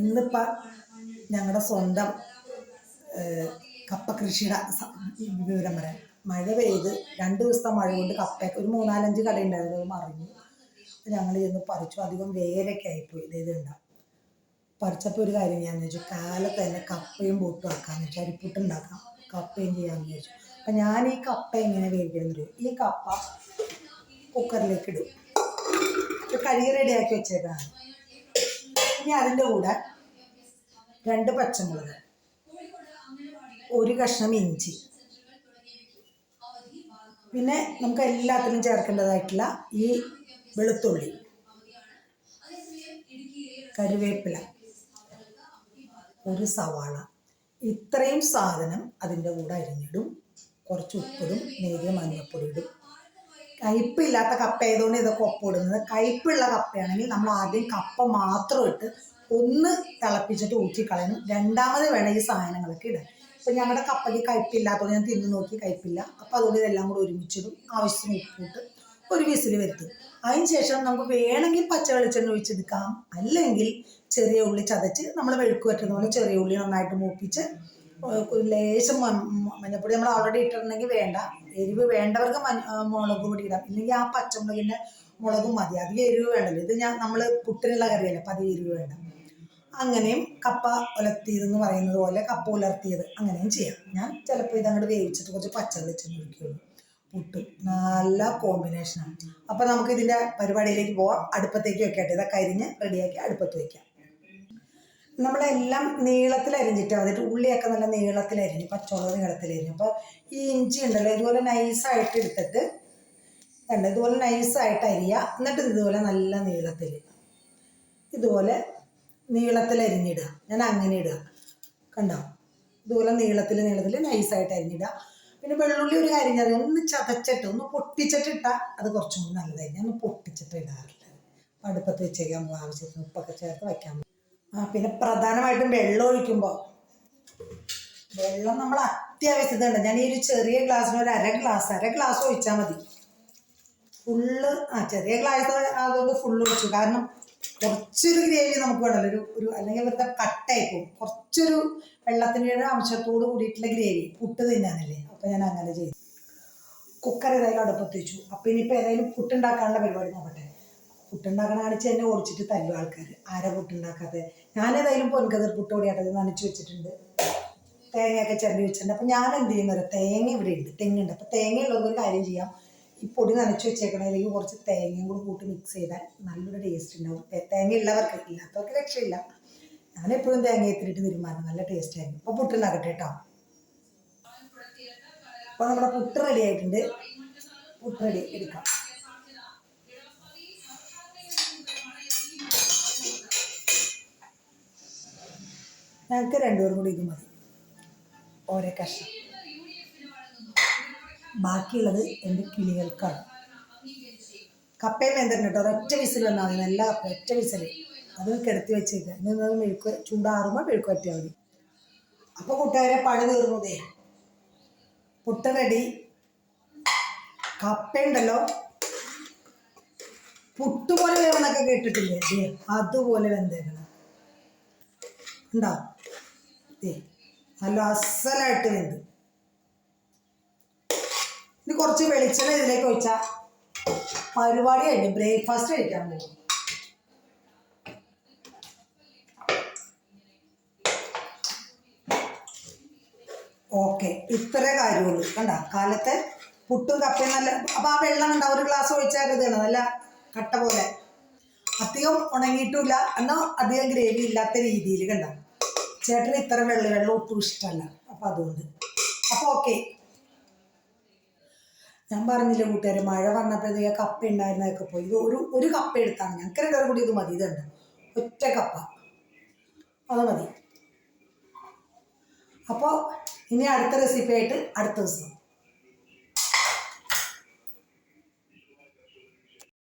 ഇന്നിപ്പോൾ ഞങ്ങളുടെ സ്വന്തം കപ്പ കൃഷിയുടെ വിവരം പറയാം. മഴ പെയ്ത് രണ്ട് ദിവസത്തെ മഴ കൊണ്ട് കപ്പയൊക്കെ ഒരു മൂന്നാലഞ്ച് കടയുണ്ടായിരുന്നു അത് മറിഞ്ഞു. ഞങ്ങൾ ചെന്ന് പറിച്ചു. അധികം വേരൊക്കെ ആയിപ്പോയി. ഇത് ഉണ്ടാവും പറിച്ചപ്പോൾ ഒരു കാര്യം ചെയ്യാന്ന് വെച്ചു. കാലത്ത് തന്നെ കപ്പയും പൊട്ടും ആക്കാന്ന് വെച്ചാൽ അരിപ്പുട്ട് ഉണ്ടാക്കാം കപ്പയും ചെയ്യാമെന്ന് ചോദിച്ചു അപ്പം ഞാൻ ഈ കപ്പ എങ്ങനെ വേവിക്കുന്നത് ഈ കപ്പ കുക്കറിലേക്ക് ഇടും. കഴുകി റെഡിയാക്കി വെച്ചേക്കാണ് ഇനി അതിന്റെ കൂടെ രണ്ട് പച്ചമുളക് ഒരു കഷ്ണം ഇഞ്ചി. പിന്നെ നമുക്ക് എല്ലാത്തിനും ചേർക്കേണ്ടതായിട്ടുള്ള ഈ വെളുത്തുള്ളി കരുവേപ്പില ഒരു സവാള. ഇത്രയും സാധനം അതിന്റെ കൂടെ അരിഞ്ഞിടും. കുറച്ച് ഉപ്പിടും നേരിയ മഞ്ഞൾപ്പൊടി ഇടും. കയ്പില്ലാത്ത കപ്പ ആയതുകൊണ്ട് ഇതൊക്കെ ഒപ്പിടുന്നത് കയ്പുള്ള കപ്പയാണെങ്കിൽ നമ്മൾ ആദ്യം കപ്പ മാത്രം ഇട്ട് ഒന്ന് തിളപ്പിച്ചിട്ട് ഊറ്റിക്കളയുന്നു. രണ്ടാമത് വേണം ഈ സാധനങ്ങളൊക്കെ ഇടാൻ. ഇപ്പം ഞങ്ങളുടെ കപ്പയ്ക്ക് കയ്പില്ലാത്തതുകൊണ്ട് ഞാൻ തിന്നു നോക്കി കയ്പില്ല. അപ്പോൾ അതുകൊണ്ട് ഇതെല്ലാം കൂടെ ഒരുമിച്ചിടും. ആവശ്യത്തിന് ഉപ്പിട്ട് ഒരു വിസിൽ വരുത്തും. അതിന് ശേഷം നമുക്ക് വേണമെങ്കിൽ പച്ച വെളിച്ചെണ്ണ ഒഴിച്ചെടുക്കാം. അല്ലെങ്കിൽ ചെറിയ ഉള്ളി ചതച്ച് നമ്മൾ വെഴുക്ക് പറ്റുന്ന പോലെ ചെറിയ ഉള്ളി നന്നായിട്ട് മൂപ്പിച്ച് ലേശം മഞ്ഞപ്പൊടി നമ്മൾ ഓൾറെഡി ഇട്ടിട്ടുണ്ടെങ്കിൽ വേണ്ട. എരിവ് വേണ്ടവർക്ക് മുളക് പൊടി ഇടാം. ഇല്ലെങ്കിൽ ആ പച്ചമുളകിന്റെ മുളകും മതി. അധികം എരിവ് വേണ്ടല്ലോ. ഇത് ഞാൻ നമ്മൾ പുട്ടിനുള്ള കറിയല്ല അപ്പം അധികം എരിവ് വേണ്ട. അങ്ങനെയും കപ്പ ഉലർത്തിയതെന്ന് പറയുന്നത് പോലെ കപ്പ ഉലർത്തിയത് അങ്ങനെയും ചെയ്യാം. ഞാൻ ചിലപ്പോൾ ഇതങ്ങോട്ട് വേവിച്ചിട്ട് കുറച്ച് പച്ച വെച്ചിട്ട് ഒഴിക്കുള്ളൂ പുട്ട് നല്ല കോമ്പിനേഷനാണ് അപ്പം നമുക്ക് ഇതിന്റെ പരിപാടിയിലേക്ക് പോവാം. അടുപ്പത്തേക്ക് വെക്കട്ടെ. ഇതൊക്കെ അരിഞ്ഞ് റെഡിയാക്കി അടുപ്പത്ത് വയ്ക്കാം നമ്മളെല്ലാം നീളത്തിൽ അരിഞ്ഞിട്ട് വന്നിട്ട് ഉള്ളിയൊക്കെ നല്ല നീളത്തിൽ അരിഞ്ഞു പച്ചമുളക് നീളത്തിൽ അരിഞ്ഞു അപ്പോൾ ഈ ഇഞ്ചി ഉണ്ടല്ലോ ഇതുപോലെ നൈസായിട്ട് എടുത്തിട്ട് കണ്ടോ? ഇതുപോലെ നൈസായിട്ട് അരിയുക എന്നിട്ട് ഇതുപോലെ നല്ല നീളത്തിൽ ഇതുപോലെ നീളത്തിൽ അരിഞ്ഞിടുക ഞാൻ അങ്ങനെ ഇടുക. കണ്ടോ? ഇതുപോലെ നീളത്തിൽ നീളത്തിൽ നൈസായിട്ട് അരിഞ്ഞിടുക. പിന്നെ വെള്ളുള്ളി ഒരു കാര്യം ഞാൻ ഒന്ന് ചതച്ചിട്ട് ഒന്ന് പൊട്ടിച്ചിട്ട് അത് കുറച്ചും കൂടി നല്ലതായി ഞാൻ ഒന്ന് പൊട്ടിച്ചിട്ട് ഇടാറില്ല. അടുപ്പത്ത് വെച്ചേക്കാൻ ആവശ്യത്തിന് ഉപ്പൊക്കെ ചേർത്ത് വയ്ക്കാൻ പിന്നെ പ്രധാനമായിട്ടും വെള്ളം ഒഴിക്കുമ്പോൾ വെള്ളം നമ്മൾ അത്യാവശ്യത്തിനുണ്ട്. ഞാൻ ഈ ഒരു ചെറിയ ഗ്ലാസ്സിന് ഒരു അര ഗ്ലാസ് അര ഗ്ലാസ് ഒഴിച്ചാൽ മതി. ഫുള്ള് ആ ചെറിയ ഗ്ലാസ് അതുകൊണ്ട് ഫുള്ള് ഒഴിച്ചു. കാരണം കുറച്ചൊരു ഗ്രേവി നമുക്ക് വേണമല്ലോ ഒരു ഒരു അല്ലെങ്കിൽ വെറുതെ കട്ടായി പോകും കുറച്ചൊരു വെള്ളത്തിന്റെ ഒരു അംശത്തോട് കൂടിയിട്ടുള്ള ഗ്രേവി പുട്ട് തിന്നാനല്ലേ. അപ്പം ഞാൻ അങ്ങനെ ചെയ്തു. കുക്കർ ഏതായാലും അടുപ്പത്ത് വെച്ചു. അപ്പം ഇനിയിപ്പോൾ ഏതായാലും പുട്ടുണ്ടാക്കാനുള്ള പരിപാടി നോക്കട്ടെ. പുട്ടുണ്ടാക്കണ കാണിച്ച് എന്നെ ഓടിച്ചിട്ട് തല്ലു ആൾക്കാർ ആരാ പുട്ടുണ്ടാക്കാത്തത് ഞാനേതായാലും പൊൻകതിർ പുട്ടോടിയാട്ടത് നനച്ച് വെച്ചിട്ടുണ്ട്. തേങ്ങയൊക്കെ ചിരണ്ടി വെച്ചിട്ടുണ്ട്. അപ്പം ഞാൻ എന്ത് ചെയ്യുന്നത് തേങ്ങ ഇവിടെ ഉണ്ട് തെങ്ങുണ്ട്. അപ്പം തേങ്ങ ഉള്ളതൊരു കാര്യം ചെയ്യാം. ഈ പൊടി നനച്ച് വെച്ചേക്കണതിലേക്ക് കുറച്ച് തേങ്ങയും കൂടി കൂട്ടി മിക്സ് ചെയ്താൽ നല്ലൊരു ടേസ്റ്റ് ഉണ്ടാവും. തേങ്ങ ഉള്ളവർക്ക് ഇല്ലാത്തവർക്ക് രക്ഷയില്ല. ഞാനെപ്പോഴും തേങ്ങ എത്തിയിട്ട് തീരുമാനം നല്ല ടേസ്റ്റ് ആയിരുന്നു അപ്പോൾ പുട്ടുണ്ടാക്കട്ടെ കേട്ടോ അപ്പോൾ നമ്മുടെ പുട്ട് റെഡി ആയിട്ടുണ്ട്. പുട്ട് റെഡി എടുക്കാം. ഞങ്ങൾക്ക് രണ്ടുപേരും കൂടി ഇത് മതി. ഓരോ കഷ്ണം. ബാക്കിയുള്ളത് എന്റെ കിളികൾക്കാണ്. കപ്പയും വെന്തിട്ടുണ്ട് കേട്ടോ. ഒരൊറ്റ വിസിൽ വന്നാൽ മതി. നല്ല കപ്പ ഒറ്റ വിസിൽ. അത് കിടത്തി വെച്ചേക്കുക ഇനി മെഴുക്ക് ചൂടാറുമ്പോൾ മെഴുക്ക് പറ്റിയാൽ മതി. അപ്പോൾ കൂട്ടുകാരെ പണി തീർന്നതേ പുട്ട് റെഡി കപ്പയുണ്ടല്ലോ. പുട്ടുപോലെ വേണമെന്നൊക്കെ കേട്ടിട്ടില്ലേ? അതുപോലെ വെന്തേക്കണം. ഉണ്ടോ നല്ല അസലായിട്ട് വെന്ത് ഇനി കുറച്ച് വെളിച്ചെണ്ണ ഇതിലേക്ക് ഒഴിച്ചാൽ പരിപാടി കഴിഞ്ഞു ബ്രേക്ക്ഫാസ്റ്റ് കഴിക്കാൻ പോകും ഓക്കെ ഇത്ര കാര്യമുള്ളൂ. കണ്ട? കാലത്തെ പുട്ടും കപ്പയും നല്ല അപ്പം ആ വെള്ളം കണ്ട? ഒരു ഗ്ലാസ് ഒഴിച്ചാൽ ഇതാണ്. നല്ല കട്ട പോലെ. അധികം ഉണങ്ങിയിട്ടില്ല. എന്നാൽ അധികം ഗ്രേവി ഇല്ലാത്ത രീതിയിൽ കണ്ട? ചേട്ടന് ഇത്ര വെള്ളം വെള്ളം ഒട്ടും ഇഷ്ടമല്ല. അപ്പം അതുകൊണ്ട്. അപ്പോൾ ഓക്കെ ഞാൻ പറഞ്ഞില്ല കൂട്ടുകാരെ മഴ വന്നപ്പോഴത്തേക്ക് കപ്പ ഉണ്ടായിരുന്നതൊക്കെ പോയി. ഒരു ഒരു കപ്പ എടുത്താണ്. ഞങ്ങൾക്ക് രണ്ടുപേരും കൂടി ഇത് മതി. ഇതുണ്ട് ഒറ്റ കപ്പ. അത് മതി. അപ്പോൾ ഇനി അടുത്ത റെസിപ്പി ആയിട്ട് അടുത്ത ദിവസം.